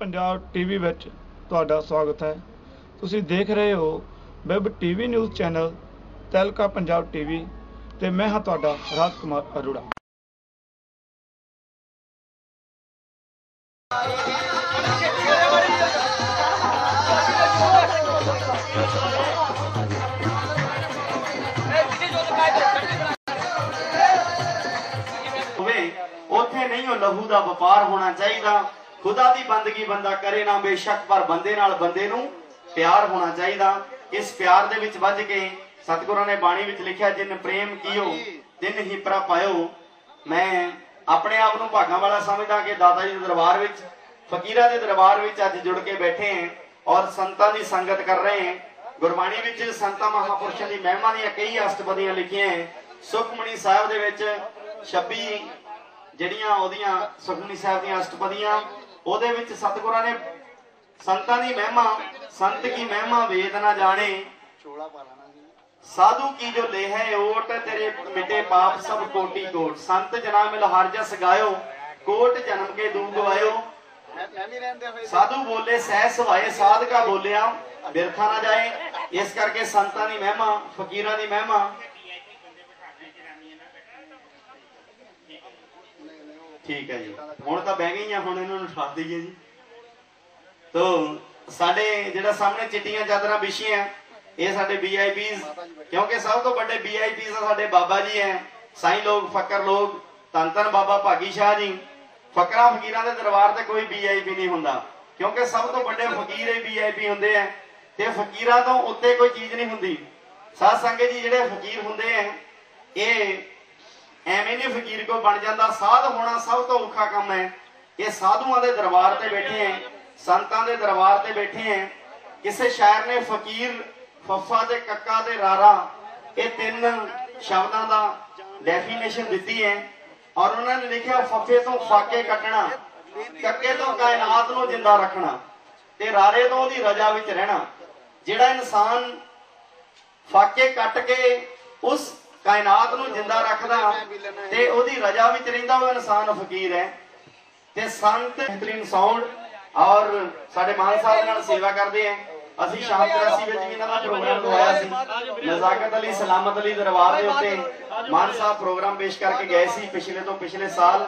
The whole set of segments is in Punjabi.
ਪੰਜਾਬ ਟੀਵੀ ਵਿੱਚ ਤੁਹਾਡਾ ਸਵਾਗਤ ਹੈ। ਤੁਸੀਂ ਦੇਖ ਰਹੇ ਹੋ web TV news channel Tehelka Punjab TV ਤੇ ਮੈਂ ਹਾਂ ਤੁਹਾਡਾ ਰਾਜ ਕੁਮਾਰ ਅਰੋੜਾ। ਹੋਵੇ ਉੱਥੇ ਨਹੀਂ ਉਹ ਲਹੂ ਦਾ ਵਪਾਰ ਹੋਣਾ ਚਾਹੀਦਾ। ਖੁਦਾ ਦੀ ਬੰਦਗੀ ਬੰਦਾ ਕਰੇ ਨਾ ਬੇਸ਼ੱਕ ਪਰ ਬੰਦੇ ਨਾਲ ਬੰਦੇ ਨੂੰ ਪਿਆਰ ਹੋਣਾ ਚਾਹੀਦਾ। ਇਸ ਪਿਆਰ ਦੇ ਵਿੱਚ ਵੱਜ ਕੇ ਸਤਿਗੁਰਾਂ ਨੇ ਬਾਣੀ ਵਿੱਚ ਲਿਖਿਆ ਜਿਨ ਪ੍ਰੇਮ ਕੀਓ ਤਿਨ ਹੀ ਪ੍ਰਪਾਇਓ ਮੈਂ ਆਪਣੇ ਆਪ ਨੂੰ ਭਾਗਾਂ ਵਾਲਾ ਸਮਝਦਾ ਕਿ ਦਾਦਾ ਜੀ ਦੇ ਦਰਬਾਰ ਵਿੱਚ ਫਕੀਰਾਂ ਦੇ ਦਰਬਾਰ ਵਿੱਚ ਅੱਜ ਜੁੜ ਕੇ ਬੈਠੇ ਹਾਂ ਔਰ ਸੰਤਾਂ ਦੀ ਸੰਗਤ ਕਰ ਰਹੇ ਹਾਂ। ਗੁਰਬਾਣੀ ਵਿੱਚ ਸੰਤਾਂ ਮਹਾਪੁਰਸ਼ਾਂ ਦੀ ਮਹਿਮਾ ਦੀਆਂ ਕਈ ਅਸ਼ਟਪਦੀਆਂ ਲਿਖੀਆਂ ਸੁਖਮਣੀ ਸਾਹਿਬ ਦੇ ਵਿੱਚ 26 ਜਿਹੜੀਆਂ ਉਹਦੀਆਂ ਸੁਖਮਨੀ ਸਾਹਿਬ ਦੀਆਂ ਅਸ਼ਟਪਦੀਆਂ ਉਹਦੇ ਵਿੱਚ ਸਤਿਗੁਰਾਂ ਨੇ ਸੰਤਾਂ ਦੀ ਮਹਿਮਾ ਸੰਤ ਕੀ ਮਹਿਮਾ ਵੇਦ ਨਾ ਜਾਣੇ। ਸਾਧੂ ਕੀ ਜੋ ਲੇਹੈ ਓਟ ਤੇਰੇ ਮਿਟੇ ਪਾਪ ਸਭ ਕੋਟੀ ਕੋਟ। ਸੰਤ ਜਨਾ ਮਿਲ ਹਰ ਜਸ ਗਾਇਓ ਕੋਟ ਜਨਮ ਕੇ ਦੂਖ ਗਵਾਇਓ ਸਾਧੂ ਬੋਲੇ ਸਹਿ ਸਵਾਏ ਸਾਧਕਾ ਬੋਲਿਆ ਬਿਰਥਾ ਨਾ ਜਾਏ। ਇਸ ਕਰਕੇ ਸੰਤਾਂ ਦੀ ਮਹਿਮਾ ਫਕੀਰਾਂ ਦੀ ਮਹਿਮਾ ਠੀਕ ਹੈ ਜੀ। ਹੁਣ ਤਾਂ ਬਹਿ ਗਈਆਂ, ਹੁਣ ਇਹਨਾਂ ਨੂੰ ਠਾ ਦਈਏ ਜੀ। ਤੋ, ਸਾਡੇ ਜਿਹੜਾ ਸਾਹਮਣੇ ਚਿੱਟੀਆਂ ਚਾਦਰਾਂ ਵਿਛੀਆਂ, ਇਹ ਸਾਡੇ ਵੀਆਈਪੀਸ ਕਿਉਂਕਿ ਸਭ ਤੋਂ ਵੱਡੇ ਵੀਆਈਪੀਸ ਸਾਡੇ ਬਾਬਾ ਜੀ ਹੈ। ਸਾਈਂ ਲੋਕ, ਫਕਰ ਲੋਕ, ਧੰਨ ਬਾਬਾ ਭਾਗੀ ਸ਼ਾਹ ਜੀ। ਫਕਰਾਂ, ਫਕੀਰਾਂ ਦੇ ਦਰਬਾਰ ਤੇ ਕੋਈ ਵੀਆਈਪੀ ਨਹੀਂ ਹੁੰਦਾ। ਕਿਉਂਕਿ ਸਭ ਤੋਂ ਵੱਡੇ ਫਕੀਰ ਹੀ ਵੀਆਈਪੀ ਹੁੰਦੇ ਆ। ਤੇ ਫਕੀਰਾਂ ਤੋਂ ਉੱਤੇ ਕੋਈ ਚੀਜ਼ ਨਹੀਂ ਹੁੰਦੀ। ਸਾਧ ਸੰਗਤ ਜੀ ਜਿਹੜੇ ਫਕੀਰ ਹੁੰਦੇ ਆ, ਇਹ ਐਵੇਂ ਨਹੀਂ ਫਕੀਰ ਕੋ ਬਣ ਜਾਂਦਾ, ਸਾਧ ਹੋਣਾ ਸਭ ਤੋਂ ਔਖਾ ਕੰਮ ਹੈ। ਇਹ ਸਾਧੂਆਂ ਦੇ ਦਰਬਾਰ ਤੇ ਬੈਠੇ ਹੈ, ਸੰਤਾਂ ਦੇ ਦਰਬਾਰ ਤੇ ਬੈਠੇ ਹੈ। ਕਿਸੇ ਸ਼ਾਇਰ ਨੇ ਫਕੀਰ, ਫੱਫਾ ਤੇ ਕੱਕਾ ਤੇ ਰਾਰਾ, ਇਹ ਤਿੰਨ ਸ਼ਬਦਾਂ ਦਾ ਡੈਫੀਨੇਸ਼ਨ ਦਿੱਤੀ ਹੈ। ਔਰ ਉਹਨਾਂ ਨੇ ਲਿਖਿਆ, ਫੱਫੇ ਤੋਂ ਫਾਕੇ ਕੱਟਣਾ, ਕੱਕੇ ਤੋਂ ਕਾਇਨਾਤ ਨੂੰ ਜਿੰਦਾ ਰੱਖਣਾ, ਤੇ ਰਾਰੇ ਤੋਂ ਉਹਦੀ ਰਜਾ ਵਿੱਚ ਰਹਿਣਾ। ਜਿਹੜਾ ਇਨਸਾਨ ਫਾਕੇ ਕੱਟ ਕੇ ਉਸ ਕਾਇਨਾਤ ਨੂੰ ਜਿੰਦਾ ਰੱਖਦਾ ਤੇ ਉਹਦੀ ਰਜਾ ਵਿੱਚ ਰਹਿੰਦਾ ਉਹ ਇਨਸਾਨ ਫਕੀਰ ਹੈ। ਤੇ ਸੰਤ ਬੇਹਤਰੀਨ ਸਾਊਂਡ ਔਰ ਸਾਡੇ ਮਾਨ ਸਾਹਿਬ ਨਾਲ ਸੇਵਾ ਕਰਦੇ ਆ ਅਸੀਂ ਸ਼ਾਮ 83 ਵਿੱਚ ਵੀ ਇਹਨਾਂ ਦਾ ਪ੍ਰੋਗਰਾਮ ਲਵਾਇਆ ਸੀ। ਨਜ਼ਾਕਤ ਅਲੀ ਸਲਾਮਤ ਅਲੀ ਦਰਬਾਰ ਦੇ ਉੱਤੇ ਮਾਨ ਸਾਹਿਬ ਪ੍ਰੋਗਰਾਮ ਪੇਸ਼ ਕਰਕੇ ਗਏ ਸੀ ਪਿਛਲੇ ਤੋਂ ਪਿਛਲੇ ਸਾਲ।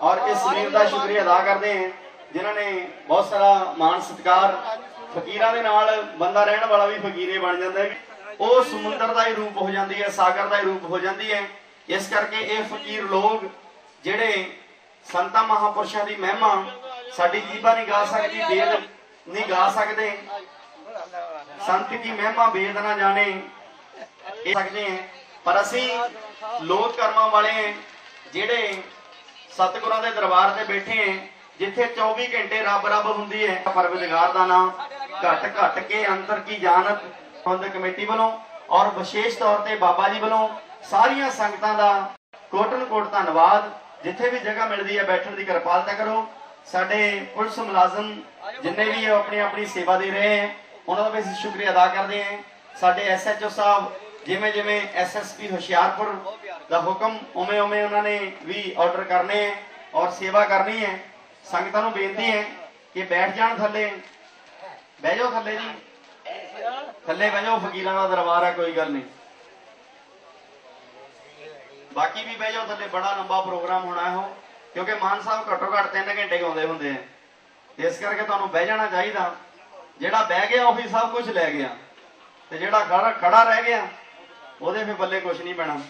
ਔਰ ਇਸ ਸਮੀਰ ਦਾ ਸ਼ੁਕਰੀਆ ਅਦਾ ਕਰਦੇ ਹਾਂ ਜਿਨ੍ਹਾਂ ਨੇ ਬਹੁਤ ਸਾਰਾ ਮਾਨ ਸਤਿਕਾਰ ਫਕੀਰਾਂ ਦੇ ਨਾਲ ਬੰਦਾ ਰਹਿਣ ਵਾਲਾ ਵੀ ਫਕੀਰੇ ਬਣ ਜਾਂਦਾ ਹੈ। ਉਹ ਸਮੁੰਦਰ ਦਾ ਹੀ ਰੂਪ ਹੋ ਜਾਂਦੀ ਹੈ, ਸਾਗਰ ਦਾ ਹੀ ਰੂਪ ਹੋ ਜਾਂਦੀ ਹੈ। ਇਸ ਕਰਕੇ ਇਹ ਫਕੀਰ ਲੋਕ ਜਿਹੜੇ ਸੰਤਾਂ ਮਹਾਪੁਰਸ਼ਾਂ ਦੀ ਮਹਿਮਾ ਸਾਡੀ ਜੀਭਾ ਨਹੀਂ ਗਾ ਸਕਦੀ ਵੇਦ ਨਹੀਂ ਗਾ ਸਕਦੇ। ਸੰਤ ਦੀ ਮਹਿਮਾ ਬੇਦ ਨਾ ਜਾਣੇ। ਇਹ ਸਕਦੇ ਹੈ। ਪਰ ਅਸੀਂ ਲੋਕ ਕਰਮਾਂ ਵਾਲੇ ਹਾਂ, ਜਿਹੜੇ ਸਤਿਗੁਰਾਂ ਦੇ ਦਰਬਾਰ ਤੇ ਬੈਠੇ ਹਾਂ, ਜਿੱਥੇ 24 ਘੰਟੇ ਰੱਬ ਰੱਬ ਹੁੰਦੀ ਹੈ। ਪਰਵਿਰਦਗਾਰ ਦਾ ਨਾਮ ਘਟ ਘਟ ਕੇ ਅੰਤਰ ਕੀ ਜਾਣਤ ਪ੍ਰਬੰਧਕ ਕਮੇਟੀ ਵੱਲੋਂ ਔਰ ਵਿਸ਼ੇਸ਼ ਤੌਰ ਤੇ ਬਾਬਾ ਜੀ ਵੱਲੋਂ ਸਾਰੀਆਂ ਸੰਗਤਾਂ ਦਾ ਕੋਟਨ ਕੋਟ ਧੰਨਵਾਦ। ਜਿੱਥੇ ਵੀ ਜਗ੍ਹਾ ਮਿਲਦੀ ਹੈ, ਬੈਠਣ ਦੀ ਕਿਰਪਾਲਤਾ ਕਰੋ। ਸਾਡੇ ਪੁਲਿਸ ਮੁਲਾਜ਼ਮ ਜਿੰਨੇ ਵੀ ਆਪਣੀ ਆਪਣੀ ਸੇਵਾ ਦੇ ਰਹੇ ਹੈ, ਉਹਨਾਂ ਦਾ ਵੀ ਅਸੀਂ ਸ਼ੁਕਰੀਆ ਅਦਾ ਕਰਦੇ ਹਾਂ। ਸਾਡੇ ਐਸਐਚਓ ਸਾਹਿਬ ਜਿਵੇਂ ਜਿਵੇਂ ਐਸਐਸਪੀ ਹੁਸ਼ਿਆਰਪੁਰ ਦਾ ਹੁਕਮ ਉਵੇਂ ਉਵੇਂ ਉਹਨਾਂ ਨੇ ਵੀ ਆਰਡਰ ਕਰਨੇ ਹੈ ਔਰ ਸੇਵਾ ਕਰਨੀ ਹੈ। ਸੰਗਤਾਂ ਨੂੰ ਬੇਨਤੀ ਹੈ ਕਿ ਬੈਠ ਜਾਣ ਥੱਲੇ। ਬਹਿ ਜਾਓ ਥੱਲੇ ਜੀ। ਥੱਲੇ ਬਹਿ ਜਾਓ, ਫਕੀਰਾਂ ਦਾ ਦਰਬਾਰ ਹੈ, ਕੋਈ ਗੱਲ ਨਹੀਂ। ਬਾਕੀ ਵੀ ਬਹਿ ਜਾਓ ਥੱਲੇ, ਬੜਾ ਲੰਬਾ ਪ੍ਰੋਗਰਾਮ ਹੋਣਾ ਹੈ ਉਹ ਕਿਉਂਕਿ ਮਾਨ ਸਾਹਿਬ ਘੱਟੋ ਘੱਟ 3 ਘੰਟੇ ਗਾਉਂਦੇ ਹੁੰਦੇ ਆ। ਇਸ ਕਰਕੇ ਤੁਹਾਨੂੰ ਬਹਿ ਜਾਣਾ ਚਾਹੀਦਾ। ਜਿਹੜਾ ਬਹਿ ਗਿਆ, ਉਹ ਹੀ ਸਭ ਕੁਝ ਲੈ ਗਿਆ। ਤੇ ਜਿਹੜਾ ਖੜਾ ਖੜਾ ਰਹਿ ਗਿਆ, ਉਹਦੇ ਫੇ ਬੱਲੇ ਕੁਝ ਨਹੀਂ ਪੈਣਾ।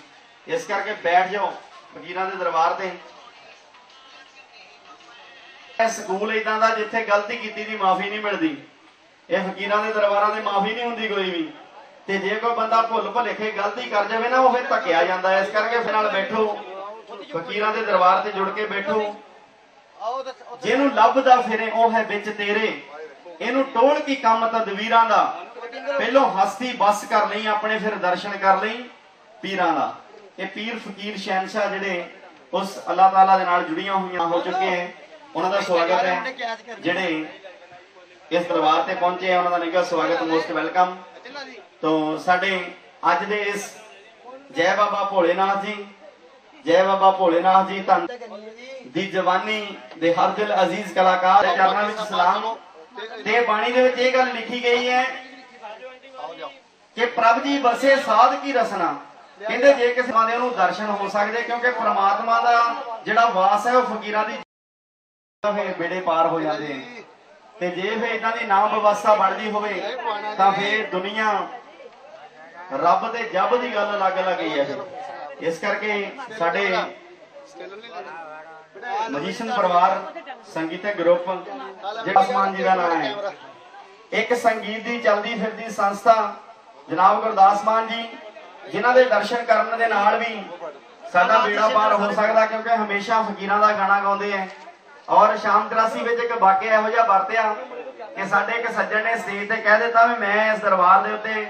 ਇਸ ਕਰਕੇ ਬੈਠ ਜਾਓ, ਫਕੀਰਾਂ ਦੇ ਦਰਬਾਰ ਤੇ। ਇਹ ਸਕੂਲ ਇਦਾਂ ਦਾ ਜਿੱਥੇ ਗਲਤੀ ਕੀਤੀ ਦੀ, ਮਾਫੀ ਨਹੀਂ ਮਿਲਦੀ। ਇਹ ਫਕੀਰਾਂ ਦੇ ਦਰਬਾਰਾਂ ਦੇ ਮਾਫੀ ਨਹੀਂ ਹੁੰਦੀ ਕੋਈ ਵੀ। ਤੇ ਜੇ ਕੋਈ ਬੰਦਾ ਭੁੱਲ ਭੁਲੇਖੇ ਗਲਤੀ ਕਰ ਜਾਵੇ ਨਾ, ਉਹ ਫਿਰ ਧੱਕਿਆ ਜਾਂਦਾ ਇਸ ਕਰਕੇ ਫਿਰ ਨਾਲ ਬੈਠੋ। ਫਕੀਰਾਂ ਦੇ ਦਰਬਾਰ ਤੇ ਜੁੜ ਕੇ ਬੈਠੋ। ਜਿਹਨੂੰ ਲੱਭਦਾ ਫਿਰੇ, ਉਹ ਹੈ ਵਿੱਚ ਤੇਰੇ। ਇਹਨੂੰ ਟੋਲ ਕੀ ਕੰਮ ਤਦਵੀਰਾਂ ਦਾ? ਪਹਿਲੋਂ ਹਸਤੀ ਬਸ ਕਰ ਲਈ, ਆਪਣੇ ਫਿਰ ਦਰਸ਼ਨ ਕਰ ਲਈ ਪੀਰਾਂ ਦਾ। ਇਹ ਪੀਰ ਫਕੀਰ ਸ਼ਹਿਨशाह ਜਿਹੜੇ ਉਸ ਅੱਲਾਹ ਤਾਲਾ ਦੇ ਨਾਲ ਜੁੜੀਆਂ ਹੋਈਆਂ ਹੋ ਚੁੱਕੇ ਹੈ। ਉਹਨਾਂ ਦਾ ਸਵਾਗਤ ਹੈ। ਜਿਹੜੇ ਇਸ ਦਰਬਾਰ ਤੇ ਪਹੁੰਚੇ ਆ ਉਹਨਾਂ ਦਾ ਨਿੱਘਾ ਸਵਾਗਤ, ਮੋਸਟ ਵੈਲਕਮ। ਤੋਂ ਸਾਡੇ ਅੱਜ ਦੇ ਇਸ ਜੈ ਬਾਬਾ ਭੋਲੇਨਾਥ ਜੀ, ਜੈ ਬਾਬਾ ਭੋਲੇਨਾਥ ਜੀ ਧੰਨ ਦੀ ਜਵਾਨੀ ਦੇ ਹਰ ਦਿਲ ਅਜ਼ੀਜ਼ ਕਲਾਕਾਰ ਚਰਨਾਂ ਵਿੱਚ ਸਲਾਮ। ਤੇ ਬਾਣੀ ਦੇ ਵਿੱਚ ਇਹ ਗੱਲ ਲਿਖੀ ਗਈ ਹੈ ਕਿ ਪ੍ਰਭ ਜੀ ਵਸੇ ਸਾਧ ਕੀ ਰਸਨਾ। ਕਹਿੰਦੇ ਜੇ ਕਿਸੇ ਮਾਂ ਦੇ ਉਹਨੂੰ ਦਰਸ਼ਨ ਹੋ ਸਕਦੇ, ਕਿਉਂਕਿ ਪ੍ਰਮਾਤਮਾ ਦਾ ਜਿਹੜਾ ਵਾਸ ਹੈ, ਉਹ ਫਕੀਰਾਂ ਦੀ ਬੇੜੇ ਪਾਰ ਹੋ ਜਾਂਦੇ ਨੇ। ਤੇ ਜੇ ਫਿਰ ਇਦਾਂ ਦੀ ਨਾਮ ਵਿਵਸਥਾ ਬਣਦੀ ਹੋਵੇ, ਤਾਂ ਫੇਰ ਦੁਨੀਆ ਰੱਬ ਤੇ ਜੱਬ ਦੀ ਗੱਲ ਅਲੱਗ ਅਲੱਗ ਹੈ ਇਸ ਕਰਕੇ ਸਾਡੇ ਮਜੀਸ਼ਨ ਪਰਿਵਾਰ ਸੰਗੀਤਕ ਗਰੁੱਪ, ਜਿਹੜਾ ਅਸਮਾਨ ਜੀ ਦਾ ਨਾਮ ਹੈ, ਇੱਕ ਸੰਗੀਤ ਦੀ ਚਲਦੀ ਫਿਰਦੀ ਸੰਸਥਾ, ਜਨਾਬ ਗੁਰਦਾਸ ਮਾਨ ਜੀ, ਜਿਨ੍ਹਾਂ ਦੇ ਦਰਸ਼ਨ ਕਰਨ ਦੇ ਨਾਲ ਵੀ ਸਾਡਾ ਬੇੜਾ ਪਾਰ ਹੋ ਸਕਦਾ, ਕਿਉਂਕਿ ਹਮੇਸ਼ਾ ਫਕੀਰਾਂ ਦਾ ਗਾਣਾ ਗਾਉਂਦੇ ਐ ਔਰ ਸ਼ਾਮ 83 ਵਿੱਚ ਇੱਕ ਵਾਕਿਆ ਇਹੋ ਜਿਹਾ ਵਰਤਿਆ ਕਿ ਸਾਡੇ ਇੱਕ ਸੱਜਣ ਨੇ ਸਟੇਜ ਤੇ ਕਹਿ ਦਿੱਤਾ ਵੀ ਮੈਂ ਇਸ ਦਰਬਾਰ ਦੇ ਉੱਤੇ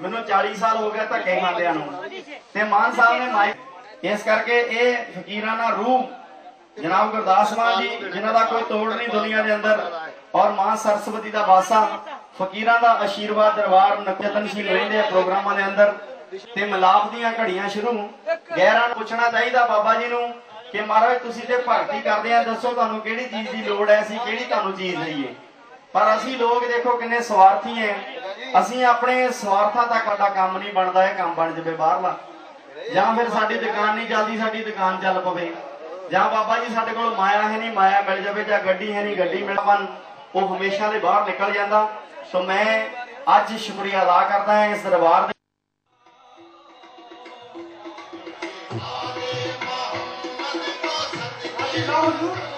ਮੈਨੂੰ 40 ਸਾਲ ਹੋ ਗਿਆ ਧੱਕੇ ਖਾਂਦਿਆਂ ਨੂੰ। ਤੇ ਮਾਨ ਸਾਹਿਬ ਨੇ ਮਾਈਕ ਇਸ ਕਰਕੇ ਇਹ ਫਕੀਰਾਂ ਦਾ ਰੂਹ। ਜਨਾਬ ਗੁਰਦਾਸ ਮਾਨ ਜੀ, ਜਿਨ੍ਹਾਂ ਦਾ ਕੋਈ ਤੋੜ ਨਹੀਂ ਦੁਨੀਆ ਦੇ ਅੰਦਰ। ਔਰ ਮਾਂ ਸਰਸਵਤੀ ਦਾ ਵਾਸਾ ਫਕੀਰਾਂ ਦਾ ਆਸ਼ੀਰਵਾਦ ਦਰਬਾਰ ਨਕਤਨਸ਼ੀਲ ਰਹਿੰਦੇ ਆ ਪ੍ਰੋਗਰਾਮਾਂ ਦੇ ਅੰਦਰ। ਤੇ ਮਿਲਾਪ ਦੀਆਂ ਘੜੀਆਂ ਸ਼ੁਰੂ। ਗੈਰਾਂ ਪੁੱਛਣਾ ਚਾਹੀਦਾ ਬਾਬਾ ਜੀ ਨੂੰ ਕਿ ਮਹਾਰਾਜ, ਤੁਸੀਂ ਤੇ ਭਗਤੀ ਕਰਦੇ ਆ, ਦੱਸੋ ਤੁਹਾਨੂੰ ਕਿਹੜੀ ਚੀਜ਼ ਦੀ ਲੋੜ ਹੈ? ਅਸੀਂ ਕਿਹੜੀ ਤੁਹਾਨੂੰ ਚੀਜ਼ ਦਈਏ? ਪਰ ਅਸੀਂ ਲੋਕ ਦੇਖੋ ਕਿੰਨੇ ਸਵਾਰਥੀ ਐ। ਅਸੀਂ ਆਪਣੇ ਸਵਾਰਥਾਂ ਤੱਕ ਸਾਡਾ ਕੰਮ ਨਹੀਂ ਬਣਦਾ, ਇਹ ਕੰਮ ਬਣ ਜਵੇ ਬਾਹਰਲਾ। ਜਾਂ ਫਿਰ ਸਾਡੀ ਦੁਕਾਨ ਨਹੀਂ ਚੱਲਦੀ, ਸਾਡੀ ਦੁਕਾਨ ਚੱਲ ਪਵੇ। ਜਾਂ ਬਾਬਾ ਜੀ, ਸਾਡੇ ਕੋਲ ਮਾਇਆ ਹੈ ਨਹੀਂ, ਮਾਇਆ ਮਿਲ ਜਾਵੇ, ਜਾਂ ਗੱਡੀ ਹੈ ਨਹੀਂ, ਗੱਡੀ ਮਿਲ ਪਨ ਉਹ ਹਮੇਸ਼ਾ ਦੇ ਬਾਹਰ ਨਿਕਲ ਜਾਂਦਾ। ਸੋ ਮੈਂ ਅੱਜ ਸ਼ੁਕਰੀਆ ਅਦਾ ਕਰਦਾ ਹਾਂ ਇਸ ਦਰਬਾਰ ਦੇ ਕਿਉਂਕਿ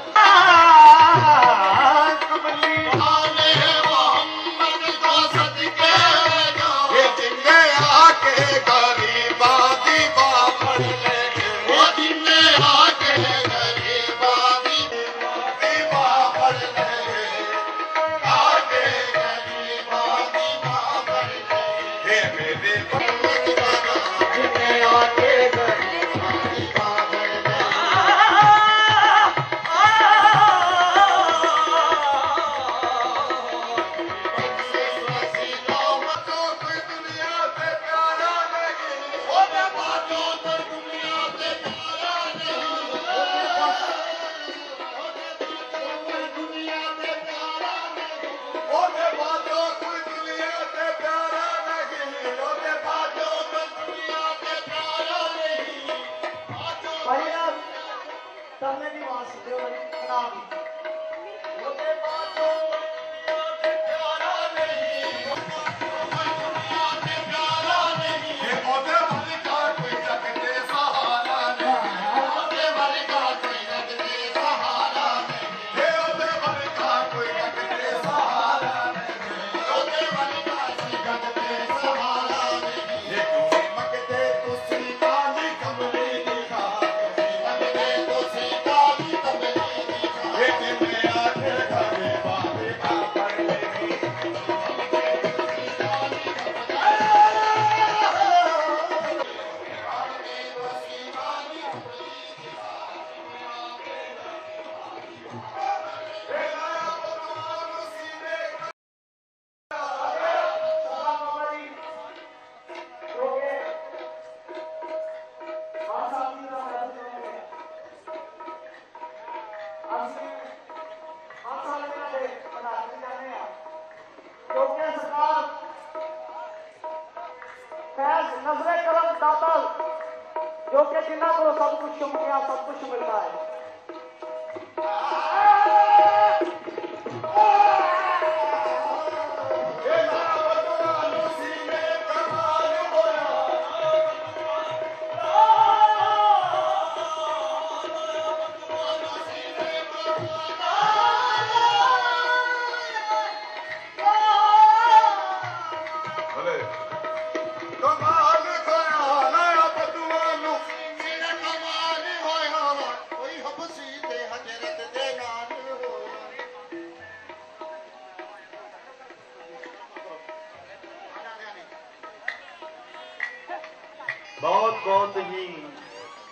ਬਹੁਤ ਹੀ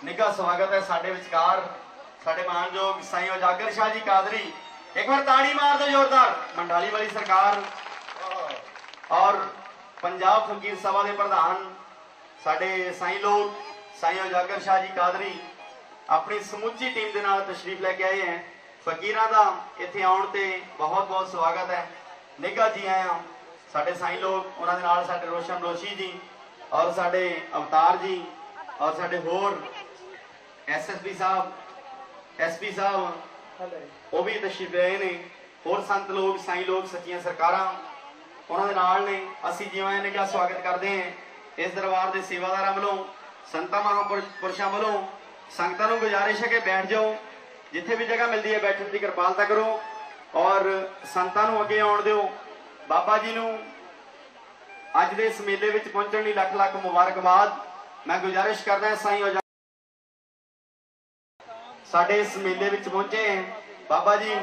ਨਿੱਘਾ ਸਵਾਗਤ ਹੈ ਸਾਡੇ ਵਿਚਕਾਰ, ਸਾਡੇ ਮਾਨਯੋਗ ਸਾਈਂ ਉਜਾਗਰ ਸ਼ਾਹ ਜੀ ਕਾਦਰੀ। ਇੱਕ ਵਾਰ ਤਾੜੀ ਮਾਰ ਦਿਓ ਜ਼ੋਰਦਾਰ, ਮੰਡਾਲੀ ਵਾਲੀ ਸਰਕਾਰ ਔਰ ਪੰਜਾਬ ਫਕੀਰ ਸਭਾ ਦੇ ਪ੍ਰਧਾਨ, ਸਾਡੇ ਸਾਈਂ ਲੋਕ ਸਾਈਂ ਉਜਾਗਰ ਸ਼ਾਹ ਜੀ ਕਾਦਰੀ, ਆਪਣੀ ਸਮੁੱਚੀ ਟੀਮ ਦੇ ਨਾਲ ਤਸ਼ਰੀਫ ਲੈ ਕੇ ਆਏ ਹੈ। ਫਕੀਰਾਂ ਦਾ ਇੱਥੇ ਆਉਣ ਤੇ ਬਹੁਤ ਬਹੁਤ ਸਵਾਗਤ ਹੈ। ਨਿੱਘਾ ਜੀ ਆਇਆ ਸਾਡੇ ਸਾਈਂ ਲੋਕ ਉਹਨਾਂ ਦੇ ਨਾਲ ਸਾਡੇ ਰੋਸ਼ਨ ਰੋਸ਼ੀ ਜੀ ਔਰ ਸਾਡੇ ਅਵਤਾਰ ਜੀ ਔਰ ਸਾਡੇ ਹੋਰ ਐਸਐਸਪੀ ਸਾਹਿਬ ਐਸਪੀ ਸਾਹਿਬ ਉਹ ਵੀ ਤਸ਼ਰੀਫ ਲਏ ਨੇ। ਹੋਰ ਸੰਤ ਲੋਕ ਸਾਈਂ ਲੋਕ ਸੱਚੀਆਂ ਸਰਕਾਰਾਂ ਉਹਨਾਂ ਦੇ ਨਾਲ ਨੇ। ਅਸੀਂ ਜਿਵੇਂ ਨੇ ਕਿਹਾ ਸਵਾਗਤ ਕਰਦੇ ਹਾਂ ਇਸ ਦਰਬਾਰ ਦੇ ਸੇਵਾਦਾਰਾਂ ਵੱਲੋਂ ਸੰਤਾਂ ਮਹਾਂਪੁਰਸ਼ਾਂ ਵੱਲੋਂ। ਸੰਗਤਾਂ ਨੂੰ ਗੁਜ਼ਾਰਿਸ਼ ਹੈ ਕਿ ਬੈਠ ਜਾਓ। ਜਿੱਥੇ ਵੀ ਜਗ੍ਹਾ ਮਿਲਦੀ ਹੈ ਬੈਠਣ ਦੀ ਕਿਰਪਾਲਤਾ ਕਰੋ। ਔਰ ਸੰਤਾਂ ਨੂੰ ਅੱਗੇ ਆਉਣ ਦਿਓ। ਬਾਬਾ ਜੀ ਨੂੰ ਅੱਜ ਦੇ ਇਸ ਮੇਲੇ ਵਿੱਚ ਪਹੁੰਚਣ ਲਈ ਲੱਖ ਲੱਖ ਮੁਬਾਰਕਬਾਦ। ਮੈਂ ਗੁਜ਼ਾਰਿਸ਼ ਕਰਦਾ ਹਾਂ, ਸਾਈਂ ਉਜਾ- ਸਾਡੇ ਇਸ ਮੇਲੇ ਵਿੱਚ ਪਹੁੰਚੇ ਬਾਬਾ ਜੀ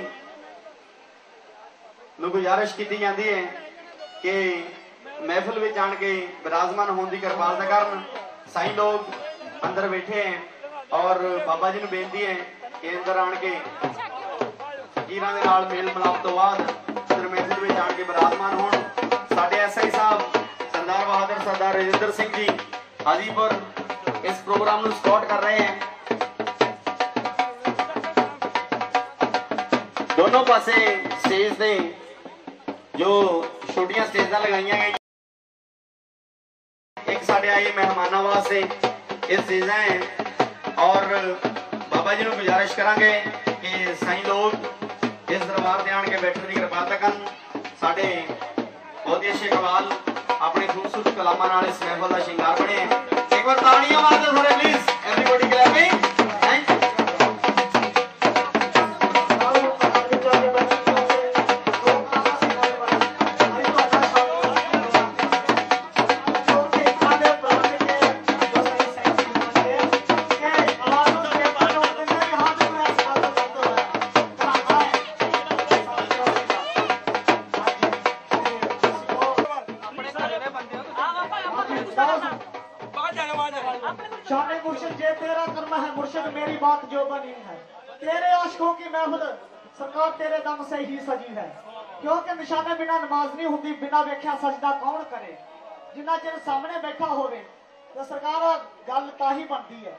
ਨੂੰ ਗੁਜ਼ਾਰਿਸ਼ ਕੀਤੀ ਜਾਂਦੀ ਹੈ ਕਿ ਮਹਿਫਿਲ ਵਿੱਚ ਆਣ ਕੇ ਬਿਰਾਜਮਾਨ ਹੋਣ ਦੀ ਕਿਰਪਾਲਤਾ ਕਰਨ ਸਾਈਂ ਲੋਕ ਅੰਦਰ ਬੈਠੇ ਹੈ ਔਰ ਬਾਬਾ ਜੀ ਨੂੰ ਬੇਨਤੀ ਹੈ ਕਿ ਅੰਦਰ ਆਣ ਕੇ ਫਕੀਰਾਂ ਦੇ ਨਾਲ ਮੇਲ ਮਿਲਾਪ ਤੋਂ ਬਾਅਦ ਫਿਰ ਮਹਿਫਿਲ ਵਿੱਚ ਆਣ ਕੇ ਬਿਰਾਜਮਾਨ ਹੋਣ। ਸਾਡੇ ਐਸਆਈ ਸਾਹਿਬ ਸਰਦਾਰ ਬਹਾਦਰ, ਸਰਦਾਰ ਰਜਿੰਦਰ ਸਿੰਘ ਜੀ ਹਾਜੀਪੁਰ ਇਸ ਪ੍ਰੋਗਰਾਮ ਨੂੰ ਸਪੋਰਟ ਕਰ ਰਹੇ ਹੈ ਦੋਨੋਂ ਪਾਸੇ ਸਟੇਜ ਤੇ ਜੋ ਛੋਟੀਆਂ ਸਟੇਜਾਂ ਲਗਾਈਆਂ ਗਈਆਂ ਇੱਕ ਸਾਡੇ ਆਏ ਮਹਿਮਾਨਾਂ ਵਾਸਤੇ ਇਹ ਸਟੇਜਾਂ ਹੈ ਔਰ ਬਾਬਾ ਜੀ ਨੂੰ ਗੁਜ਼ਾਰਿਸ਼ ਕਰਾਂਗੇ ਕਿ ਸਾਈਂ ਲੋਕ ਇਸ ਦਰਬਾਰ ਤੇ ਆਣ ਕੇ ਬੈਠਣ ਦੀ ਕਿਰਪਾਲਤਾ ਕਰਨ ਸਾਡੇ ਬਹੁਤ ਹੀ ਅੱਛੇ ਕਮਾਲ ਆਪਣੇ ਖੂਬਸੂਰਤ ਕਲਾਮਾਂ ਨਾਲ ਇਸ ਮਹਿਫਲ ਦਾ ਸ਼ਿੰਗਾਰ ਬਣੇ ਇੱਕ ਵਾਰ ਤਾੜੀਆਂ ਮਾਰ ਥੋੜੇ ਪਲੀਜ਼ ਐਵਰੀਬਾਡੀ ਕਲੈਪਿੰਗ बात जो बनी है तेरे आशिकों की महफिल सरकार तेरे दम से ही सजी है क्योंकि निशाने बिना नमाज नहीं होती बिना वेख्या सजदा कौन करे जिन्ना ਚਿਰ ਸਾਹਮਣੇ ਬੈਠਾ ਹੋਵੇ ਤੇ ਸਰਕਾਰ ਗੱਲ ਤਾਂ ਹੀ ਬਣਦੀ ਹੈ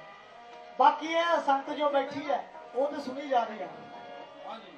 ਬਾਕੀ ਇਹ ਸੰਗਤ ਜੋ ਬੈਠੀ ਹੈ ਉਹ ਤੇ ਸੁਣੀ ਜਾ ਰਹੀ ਹੈ ਪਾਣੇ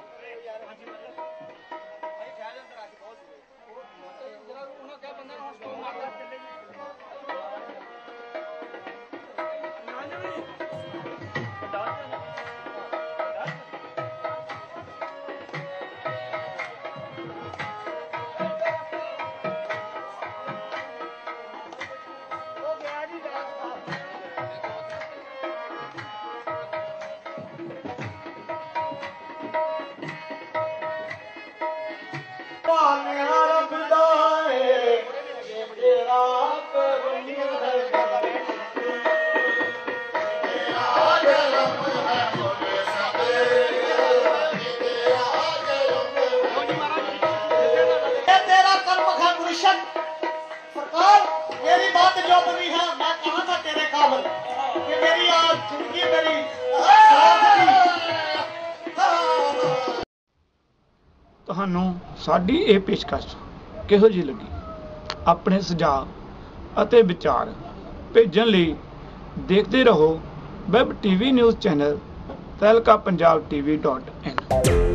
ਤੁਹਾਨੂੰ ਸਾਡੀ ਇਹ ਪੇਸ਼ਕਸ਼ ਕਿਹੋ ਜੀ ਲੱਗੀ? ਆਪਣੇ ਸੁਝਾਅ ਅਤੇ ਵਿਚਾਰ ਭੇਜਣ ਲਈ ਦੇਖਦੇ ਰਹੋ web TV news channel Tehelka Punjab tv.in